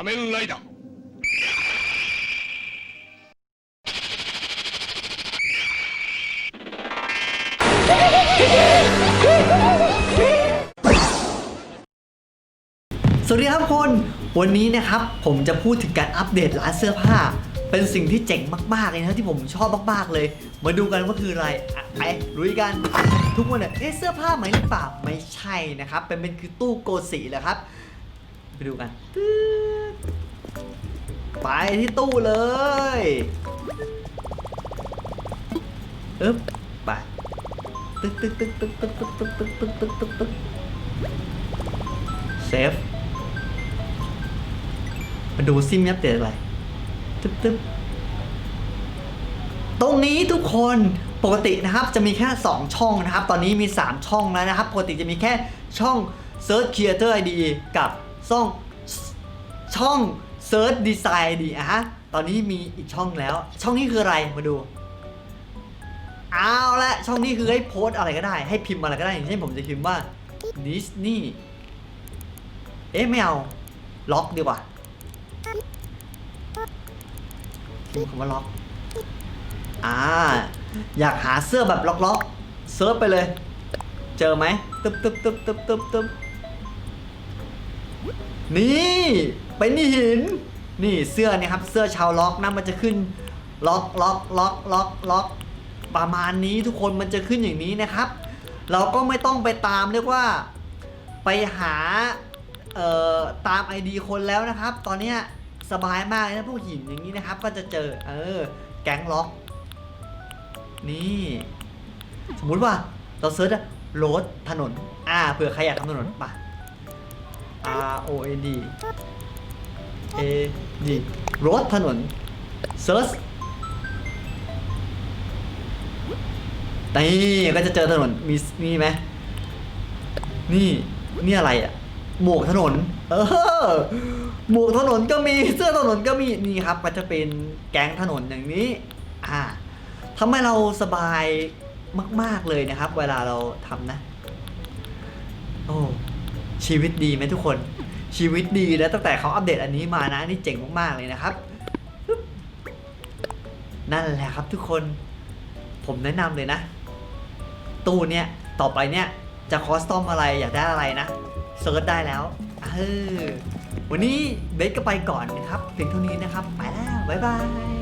仮面ライダー สวัสดีครับทุกคน วันนี้นะครับผมจะพูดถึงการอัปเดตร้านเสื้อผ้า เป็นสิ่งที่เจ๋งมากๆเลยนะที่ผมชอบมากๆเลย มาดูกันว่าคืออะไรอ่ะไปลุยกัน ทุกคนเนี่ยเอ๊ะเสื้อผ้าไหมหรือเปล่าไม่ใช่นะครับ เป็นเป็นคือตู้โกสีแหละครับ ไป ดูกันตึ๊ดไปที่ตู้เลยอึ๊บไปตึ๊กตึ๊กตึ๊กตึ๊กตึ๊กตึ๊กตึ๊กตึ๊กตึ๊กตึ๊กตึ๊กเซฟมาดูซิมยับเดตอะไร ตึ๊บตึ๊บตรงนี้ทุกคนปกตินะครับจะมีแค่ 2 ช่องนะครับ ตอนนี้มี 3 ช่องแล้วนะครับ ปกติจะมีแค่ช่อง Search Creator ID กับ ช่องช่อง Search Design ID อะฮะตอนนี้มีอีกช่องแล้ว ช่องนี้คืออะไรมาดูเอาละช่องนี้คือให้โพสอะไรก็ได้ ให้พิมพ์อะไรก็ได้อย่างเช่นผมจะพิมพ์ว่า Disney เอ๊ะไม่เอาล็อกดีกว่าพิมพ์คำว่าล็อกอ่าอยากหาเสื้อแบบล็อกล็อกๆเซิร์ชไปเลย เจอไหมตึ๊บตึ๊บตึ๊บตึ๊บตึ๊บตึ๊บ นี่เป็นหิน นี่เสื้อเนี่ยครับเสื้อชาวล็อกนะมันจะขึ้นล็อกล็อกล็อกล็อกล็อกประมาณนี้ทุกคนมันจะขึ้นอย่างนี้นะครับ เราก็ไม่ต้องไปตามเรียกว่าไปหาเอ่อตาม ID คนแล้วนะครับ ตอนเนี้ยสบายมากนะพวกหินอย่างนี้นะครับ ก็จะเจอเออแก๊งล็อก นี่ สมมุติว่าเราเซิร์ชโรดถนน อ่าเผื่อใครอยากทำถนนป่ะ R O A D A D รดถนนเซิร์ชนี่ก็จะเจอถนนมีมีไหมนี่นี่อะไรอะหมวกถนน เออหมวกถนนก็มีเสื้อถนนก็มีนี่ครับ ก็จะเป็นแก๊งถนนอย่างนี้ อ่าทำให้เราสบายมาก ๆเลยนะครับ เวลาเราทำนะ โอ้ ชีวิตดีไหมทุกคน ชีวิตดีแล้วตั้งแต่เขาอัปเดตอันนี้มานะนี่เจ๋งมากๆเลยนะครับ นั่นแหละครับทุกคน ผมแนะนำเลยนะ ตู้เนี้ยต่อไปเนี้ยจะคอสตอมอะไรอยากได้อะไรนะเซิร์ชได้แล้วเออวันนี้เบสก็ไปก่อนนะครับเพียงเท่านี้นะครับ ไปแล้ว บ๊ายบาย